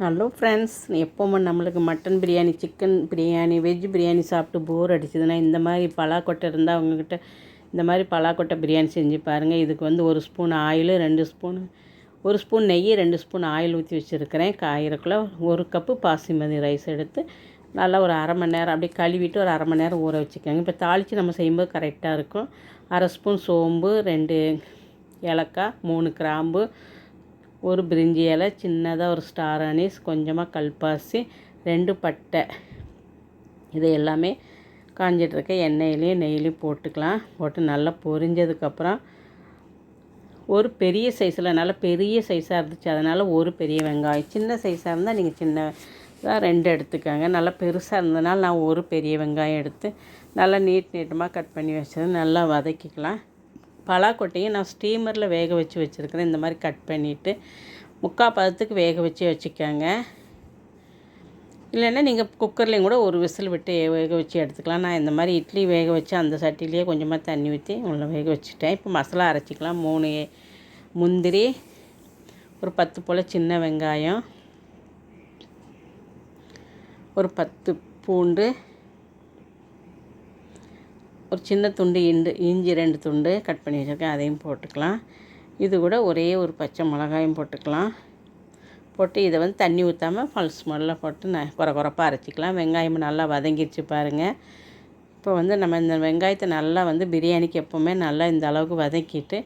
Hello friends எப்போவுமே நம்மளுக்கு mutton biryani chicken biryani veg biryani சாப்பிட்டு போர் அடிச்சதுன்னா இந்த மாதிரி பலாக்கொட்டை இருந்தால் அவங்கக்கிட்ட இந்த மாதிரி பலாக்கொட்டை பிரியாணி செஞ்சு பாருங்கள் இதுக்கு வந்து ஒரு ஸ்பூன் ஆயில் ரெண்டு ஸ்பூன் ஒரு ஸ்பூன் நெய் ரெண்டு ஸ்பூன் ஆயில் ஊற்றி வச்சுருக்கிறேன். காயிறக்குள்ள ஒரு கப்பு பாசிமதி ரைஸ் எடுத்து நல்லா ஒரு அரை மணி நேரம் அப்படியே கழுவிட்டு ஒரு அரை மணி நேரம் ஊற வச்சுக்கோங்க. இப்போ தாளித்து நம்ம செய்யும்போது கரெக்டாக இருக்கும். அரை ஸ்பூன் சோம்பு ரெண்டு ஏலக்காய் மூணு கிராம்பு ஒரு பிரிஞ்சி இலை சின்னதாக ஒரு ஸ்டார் அனீஸ் கொஞ்சமாக கல்பாசி ரெண்டு பட்டை. இது எல்லாமே காஞ்சிட்ருக்க. எண்ணெயிலையும் நெய்லையும் போட்டுக்கலாம். போட்டு நல்லா பொரிஞ்சதுக்கப்புறம் ஒரு பெரிய சைஸில் நல்லா பெரிய சைஸாக இருந்துச்சு. அதனால் ஒரு பெரிய வெங்காயம். சின்ன சைஸாக இருந்தால் நீங்கள் சின்னதாக ரெண்டு எடுத்துக்கோங்க. நல்லா பெருசாக இருந்ததுனால நான் ஒரு பெரிய வெங்காயம் எடுத்து நல்லா நீட் நீட்டமாக கட் பண்ணி வச்சது. நல்லா வதக்கிக்கலாம். பலாக்கொட்டையும் நான் ஸ்டீமரில் வேக வச்சு வச்சுருக்கிறேன். இந்த மாதிரி கட் பண்ணிவிட்டு முக்கால் பதத்துக்கு வேக வச்சு வச்சுக்கோங்க. இல்லைன்னா நீங்கள் குக்கர்லேயும் கூட ஒரு விசில் விட்டு வேக வச்சு எடுத்துக்கலாம். நான் இந்த மாதிரி இட்லி வேக வச்சு அந்த சட்டிலேயே கொஞ்சமாக தண்ணி ஊற்றி உள்ள வேக வச்சுட்டேன். இப்போ மசாலா அரைச்சிக்கலாம். மூணு முந்திரி ஒரு பத்து போல் சின்ன வெங்காயம் ஒரு பத்து பூண்டு ஒரு சின்ன துண்டு இண்டு இஞ்சி ரெண்டு துண்டு கட் பண்ணி வச்சுருக்கேன். அதையும் போட்டுக்கலாம். இது கூட ஒரே ஒரு பச்சை மிளகாயும் போட்டுக்கலாம். போட்டு இதை வந்து தண்ணி ஊற்றாமல் பல்ஸ் மொழில் போட்டு நான் குறை குறைப்பாக அரைச்சிக்கலாம். வெங்காயம் நல்லா வதங்கிடுச்சு பாருங்கள் இப்போ வந்து நம்ம இந்த வெங்காயத்தை நல்லா வந்து பிரியாணிக்கு எப்போவுமே நல்லா இந்த அளவுக்கு வதக்கிட்டு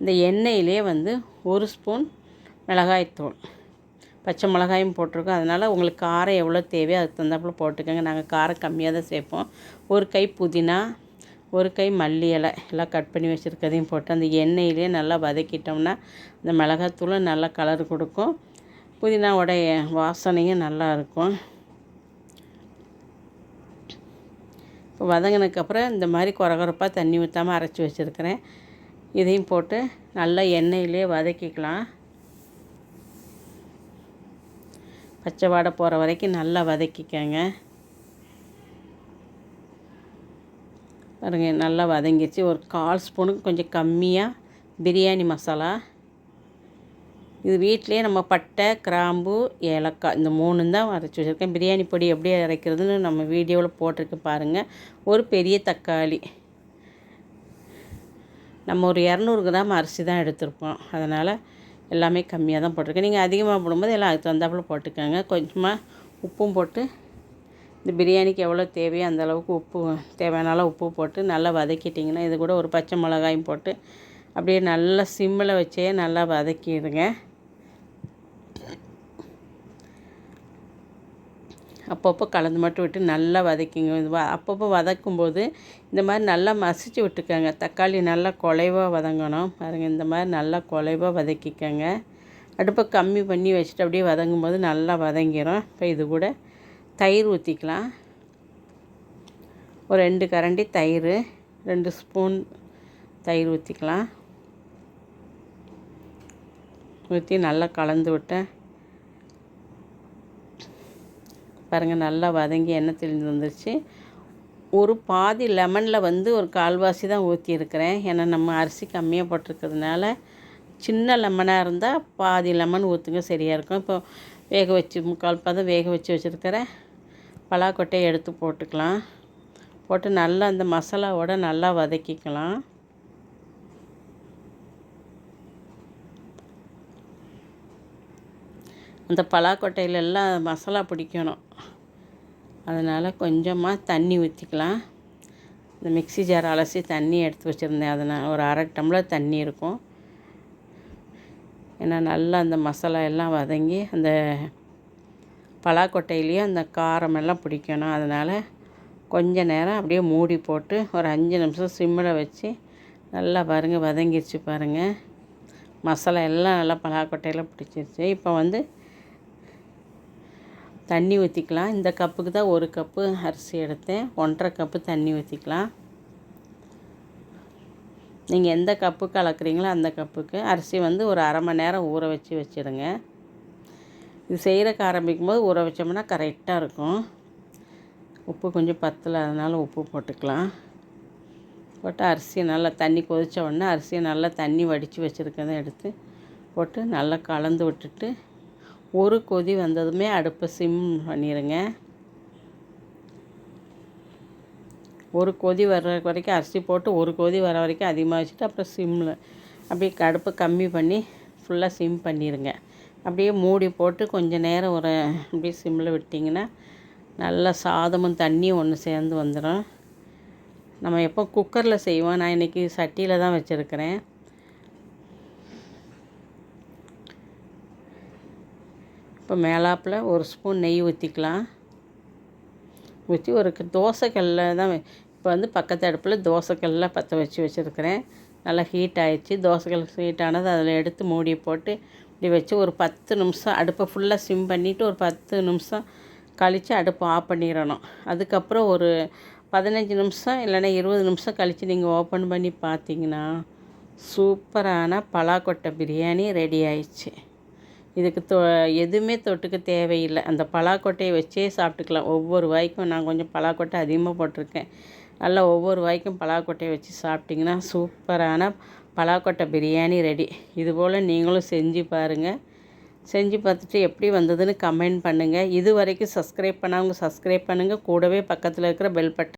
இந்த எண்ணெயிலே வந்து ஒரு ஸ்பூன் மிளகாய்த்தூள் பச்சை மிளகாயும் போட்டிருக்கோம். அதனால் உங்களுக்கு காரம் எவ்வளோ தேவையோ அதுக்கு தகுந்தாப்புல போட்டுக்கோங்க. நாங்கள் காரம் கம்மியாக தான் சேர்ப்போம். ஒரு கை புதினா ஒரு கை மல்லி இலை எல்லாம் கட் பண்ணி வச்சுருக்கதையும் போட்டு அந்த எண்ணெயிலே நல்லா வதக்கிட்டோம்னா இந்த மிளகாத்தூளும் நல்லா கலர் கொடுக்கும். புதினாவோடைய வாசனையும் நல்லா இருக்கும். இப்போ வதங்கினதுக்கப்புறம் இந்த மாதிரி குறகுறப்பாக தண்ணி ஊற்றாமல் அரைச்சி வச்சுருக்கிறேன். இதையும் போட்டு நல்லா எண்ணெயிலே வதக்கிக்கலாம். பச்சை வாடை போகிற வரைக்கும் நல்லா வதக்கிக்கங்க. பாருங்க நல்லா வதங்கிடுச்சு ஒரு கால் ஸ்பூனுக்கு கொஞ்சம் கம்மியாக பிரியாணி மசாலா. இது வீட்டிலே நம்ம பட்டை கிராம்பு ஏலக்காய் இந்த மூணு தான் அரைச்சி வச்சுருக்கேன். பிரியாணி பொடி எப்படி அரைக்கிறதுன்னு நம்ம வீடியோவில் போட்டிருக்கு பாருங்கள் ஒரு பெரிய தக்காளி. நம்ம ஒரு இரநூறு கிராம் அரிசி தான் எடுத்திருப்போம். அதனால் எல்லாமே கம்மியாக தான் போட்டிருக்கேன் நீங்கள் அதிகமாக போடும்போது எல்லாம் அதுக்கு தகுந்தாப்புல போட்டுக்கோங்க. கொஞ்சமாக உப்பும் போட்டு இந்த பிரியாணிக்கு எவ்வளோ தேவையோ அந்த அளவுக்கு உப்பு தேவையான அளவு உப்பு போட்டு நல்லா வதக்கிட்டிங்கன்னா இது கூட ஒரு பச்சை மிளகாயும் போட்டு அப்படியே நல்லா சிம்மில் வச்சே நல்லா வதக்கிடுங்க. அப்பப்போ கலந்து மட்டும் விட்டு நல்லா வதக்கிங்க. இது வ- அப்பப்போ வதக்கும்போது இந்த மாதிரி நல்லா மசிச்சு விட்டுக்கோங்க. தக்காளி நல்லா குலைவாக வதங்கணும். பாருங்கள் இந்த மாதிரி நல்லா குலைவாக வதக்கிக்கோங்க. அடுப்பை கம்மி பண்ணி வச்சுட்டு அப்படியே வதங்கும்போது நல்லா வதங்கிடும் இப்போ இது கூட தயிர் ஊற்றிக்கலாம். ஒரு ரெண்டு கரண்டி தயிர் ரெண்டு ஸ்பூன் தயிர் ஊற்றிக்கலாம். ஊற்றி நல்லா கலந்து விட்டேன். பாருங்கள் நல்லா வதங்கி எண்ணெய் தெளிஞ்சு வந்துருச்சு. ஒரு பாதி லெமனில் வந்து ஒரு கால்வாசி தான் ஊற்றியிருக்கிறேன். ஏன்னா நம்ம அரிசி கம்மியாக போட்டிருக்கிறதுனால சின்ன லெமனாக இருந்தால் பாதி லெமன் ஊற்றுங்க சரியாக இருக்கும். இப்போ வேக வச்சு முக்கால் பதம் வேக வச்சு வச்சுருக்கிறேன் பலாக்கொட்டையை எடுத்து போட்டுக்கலாம். போட்டு நல்லா அந்த மசாலாவோட நல்லா வதக்கிக்கலாம். அந்த பலாக்கொட்டையிலெல்லாம் மசாலா பிடிக்கணும். அதனால் கொஞ்சமாக தண்ணி ஊற்றிக்கலாம் இந்த மிக்ஸி ஜார் அலசி தண்ணி எடுத்து வச்சுருந்தேன். அதை நான் ஒரு அரை டம்ளர் தண்ணி இருக்கும். ஏன்னா நல்லா அந்த மசாலா எல்லாம் வதங்கி அந்த பலாக்கொட்டையிலையும் அந்த காரமெல்லாம் பிடிக்கணும். அதனால் கொஞ்ச நேரம் அப்படியே மூடி போட்டு ஒரு அஞ்சு நிமிஷம் சிம்மில் வச்சு நல்லா பாருங்கள் வதங்கிருச்சு பாருங்கள் மசாலா எல்லாம் நல்லா பலாக்கொட்டையில் பிடிச்சிருச்சு. இப்போ வந்து தண்ணி ஊற்றிக்கலாம் இந்த கப்புக்கு தான் ஒரு கப்பு அரிசி எடுத்தேன். ஒன்றரை கப்பு தண்ணி ஊற்றிக்கலாம் நீங்கள் எந்த கப்புக்கு அளக்குறீங்களோ அந்த கப்புக்கு அரிசி வந்து ஒரு அரை மணி நேரம் ஊற வச்சு வச்சுடுங்க. இது செய்கிறக்கு ஆரம்பிக்கும் போது ஊற வச்சோம்னா கரெக்டாக இருக்கும். உப்பு கொஞ்சம் பத்தில் அதனால் உப்பு போட்டுக்கலாம். போட்டு அரிசியை நல்லா தண்ணி கொதித்த உடனே அரிசியை நல்லா தண்ணி வடித்து வச்சுருக்கதை எடுத்து போட்டு நல்லா கலந்து விட்டுட்டு ஒரு கொதி வந்ததுமே அடுப்பை சிம் பண்ணிடுங்க ஒரு கொதி வர்ற வரைக்கும் அரிசி போட்டு ஒரு கொதி வர வரைக்கும் அதிகமாக வச்சுட்டு அப்புறம் சிம்மில் அப்படியே கடுப்பு கம்மி பண்ணி ஃபுல்லாக சிம் பண்ணிடுங்க. அப்படியே மூடி போட்டு கொஞ்சம் நேரம் ஒரு அப்படியே சிம்மில் விட்டிங்கன்னா நல்லா சாதமும் தண்ணியும் ஒன்று சேர்ந்து வந்துடும். நம்ம எப்போ குக்கரில் செய்வோம் நான் இன்றைக்கி சட்டியில் தான் வச்சுருக்கிறேன். இப்போ மேலாப்பில் ஒரு ஸ்பூன் நெய் ஊற்றிக்கலாம் ஊற்றி ஒரு தோசைக்கல்லில் தான் இப்போ வந்து பக்கத்து அடுப்பில் தோசைக்கல்லாம் பற்ற வச்சு வச்சுருக்கிறேன். நல்லா ஹீட் ஆகிடுச்சு தோசைக்கல் ஹீட் ஆனது அதில் எடுத்து மூடி போட்டு இப்படி வச்சு ஒரு பத்து நிமிஷம் அடுப்பை ஃபுல்லாக சிம் பண்ணிவிட்டு ஒரு பத்து நிமிஷம் கழித்து அடுப்பை ஆஃப் பண்ணிடணும். அதுக்கப்புறம் ஒரு பதினஞ்சு நிமிஷம் இல்லைன்னா இருபது நிமிஷம் கழித்து நீங்கள் ஓப்பன் பண்ணி பார்த்தீங்கன்னா சூப்பரான பலாக்கொட்டை பிரியாணி ரெடி ஆயிடுச்சு. இதுக்கு தொ எதுவுமே தொட்டுக்க தேவையில்லை. அந்த பலாக்கொட்டையை வச்சே சாப்பிட்டுக்கலாம். ஒவ்வொரு வாய்க்கும் நான் கொஞ்சம் பலாக்கொட்டை அதிகமாக போட்டிருக்கேன். நல்லா ஒவ்வொரு வாய்க்கும் பலாக்கொட்டையை வச்சு சாப்பிட்டிங்கன்னா சூப்பரான பலாக்கொட்டை பிரியாணி ரெடி. இதுபோல் நீங்களும் செஞ்சு பாருங்கள் செஞ்சு பார்த்துட்டு எப்படி வந்ததுன்னு கமெண்ட் பண்ணுங்கள் இது வரைக்கும் சப்ஸ்கிரைப் பண்ணாமல் சப்ஸ்கிரைப் பண்ணுங்கள் கூடவே பக்கத்தில் இருக்கிற பெல் பட்டன்